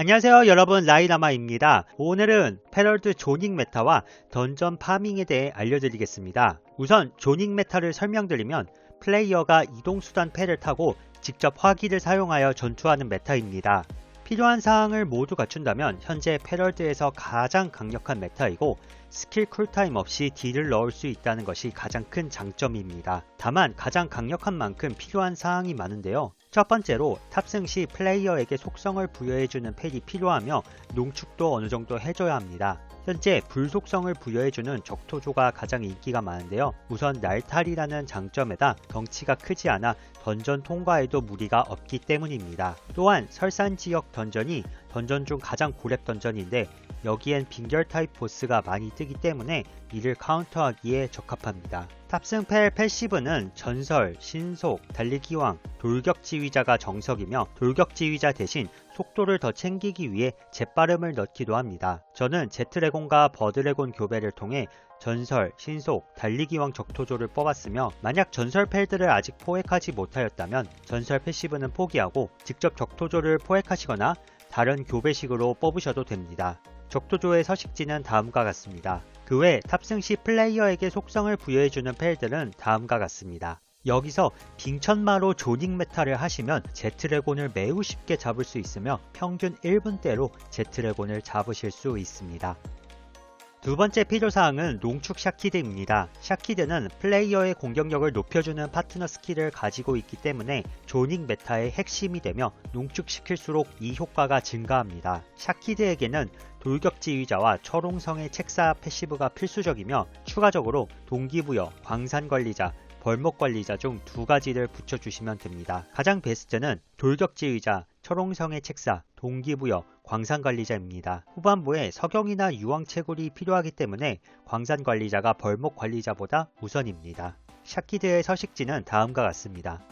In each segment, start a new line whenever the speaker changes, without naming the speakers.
안녕하세요 여러분 라이나마입니다. 오늘은 패럴드 조닉 메타와 던전 파밍에 대해 알려드리겠습니다. 우선 조닉 메타를 설명드리면 플레이어가 이동수단 패를 타고 직접 화기를 사용하여 전투하는 메타입니다. 필요한 사항을 모두 갖춘다면 현재 패럴드에서 가장 강력한 메타이고 스킬 쿨타임 없이 딜을 넣을 수 있다는 것이 가장 큰 장점입니다. 다만 가장 강력한 만큼 필요한 사항이 많은데요. 첫 번째로 탑승 시 플레이어에게 속성을 부여해주는 펠이 필요하며 농축도 어느 정도 해줘야 합니다. 현재 불속성을 부여해주는 적토조가 가장 인기가 많은데요. 우선 날탈이라는 장점에다 덩치가 크지 않아 던전 통과에도 무리가 없기 때문입니다. 또한 설산 지역 던전이 던전 중 가장 고렙 던전인데 여기엔 빙결 타입 보스가 많이 뜨기 때문에 이를 카운터하기에 적합합니다. 탑승펠 패시브는 전설, 신속, 달리기왕, 돌격 지휘자가 정석이며 돌격 지휘자 대신 속도를 더 챙기기 위해 재빠름을 넣기도 합니다. 저는 제트레곤과 버드레곤 교배를 통해 전설, 신속, 달리기왕 적토조를 뽑았으며 만약 전설 펠들을 아직 포획하지 못하였다면 전설 패시브는 포기하고 직접 적토조를 포획하시거나 다른 교배식으로 뽑으셔도 됩니다. 적토조의 서식지는 다음과 같습니다. 그 외 탑승 시 플레이어에게 속성을 부여해주는 펠들은 다음과 같습니다. 여기서 빙천마로 조닉 메타를 하시면 제트레곤을 매우 쉽게 잡을 수 있으며 평균 1분대로 제트레곤을 잡으실 수 있습니다. 두 번째 필요사항은 농축 샤키드입니다. 샤키드는 플레이어의 공격력을 높여주는 파트너 스킬을 가지고 있기 때문에 조닉 메타의 핵심이 되며 농축시킬수록 이 효과가 증가합니다. 샤키드에게는 돌격지휘자와 철옹성의 책사 패시브가 필수적이며 추가적으로 동기부여, 광산관리자, 벌목 관리자 중 두 가지를 붙여주시면 됩니다. 가장 베스트는 돌격지휘자, 철옹성의 책사, 동기부여, 광산관리자입니다. 후반부에 석영이나 유황채굴이 필요하기 때문에 광산관리자가 벌목관리자보다 우선입니다. 샤키드의 서식지는 다음과 같습니다.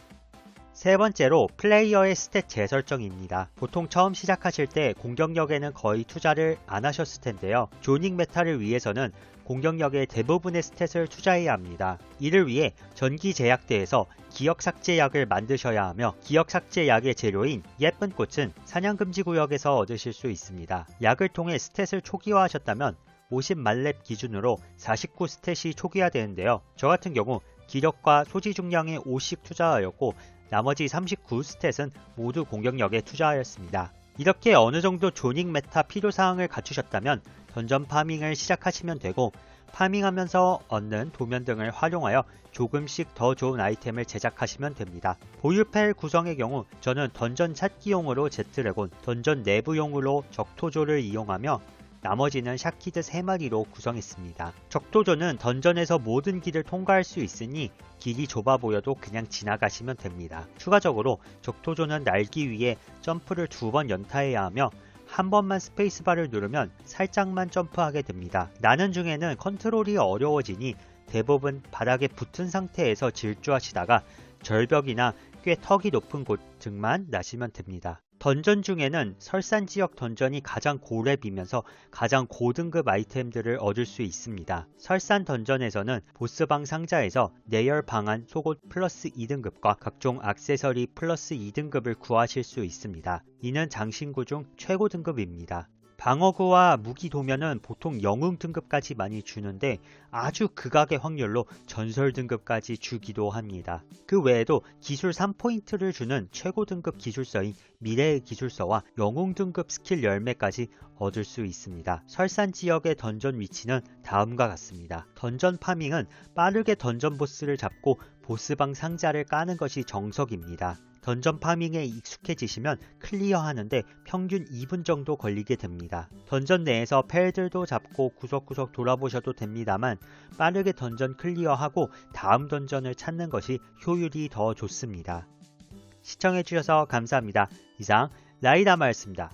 세 번째로 플레이어의 스탯 재설정입니다. 보통 처음 시작하실 때 공격력에는 거의 투자를 안 하셨을 텐데요. 조닉 메타를 위해서는 공격력의 대부분의 스탯을 투자해야 합니다. 이를 위해 전기 제약대에서 기억 삭제약을 만드셔야 하며 기억 삭제약의 재료인 예쁜 꽃은 사냥 금지 구역에서 얻으실 수 있습니다. 약을 통해 스탯을 초기화하셨다면 50만렙 기준으로 49 스탯이 초기화되는데요. 저 같은 경우 기력과 소지 중량에 5씩 투자하였고 나머지 39 스탯은 모두 공격력에 투자하였습니다. 이렇게 어느 정도 조닉 메타 필요사항을 갖추셨다면 던전 파밍을 시작하시면 되고 파밍하면서 얻는 도면 등을 활용하여 조금씩 더 좋은 아이템을 제작하시면 됩니다. 보유펠 구성의 경우 저는 던전 찾기용으로 제트레곤, 던전 내부용으로 적토조를 이용하며 나머지는 샤키드 3마리로 구성했습니다. 적토조는 던전에서 모든 길을 통과할 수 있으니 길이 좁아 보여도 그냥 지나가시면 됩니다. 추가적으로 적토조는 날기 위해 점프를 두 번 연타해야 하며 한 번만 스페이스바를 누르면 살짝만 점프하게 됩니다. 나는 중에는 컨트롤이 어려워지니 대부분 바닥에 붙은 상태에서 질주하시다가 절벽이나 꽤 턱이 높은 곳 등만 나시면 됩니다. 던전 중에는 설산 지역 던전이 가장 고렙이면서 가장 고등급 아이템들을 얻을 수 있습니다. 설산 던전에서는 보스방 상자에서 내열 방안 속옷 플러스 2등급과 각종 액세서리 플러스 2등급을 구하실 수 있습니다. 이는 장신구 중 최고 등급입니다. 방어구와 무기 도면은 보통 영웅 등급까지 많이 주는데 아주 극악의 확률로 전설 등급까지 주기도 합니다. 그 외에도 기술 3포인트를 주는 최고 등급 기술서인 미래의 기술서와 영웅 등급 스킬 열매까지 얻을 수 있습니다. 설산 지역의 던전 위치는 다음과 같습니다. 던전 파밍은 빠르게 던전 보스를 잡고 보스방 상자를 까는 것이 정석입니다. 던전 파밍에 익숙해지시면 클리어하는데 평균 2분 정도 걸리게 됩니다. 던전 내에서 펠들도 잡고 구석구석 돌아보셔도 됩니다만 빠르게 던전 클리어하고 다음 던전을 찾는 것이 효율이 더 좋습니다. 시청해주셔서 감사합니다. 이상 라이다마였습니다.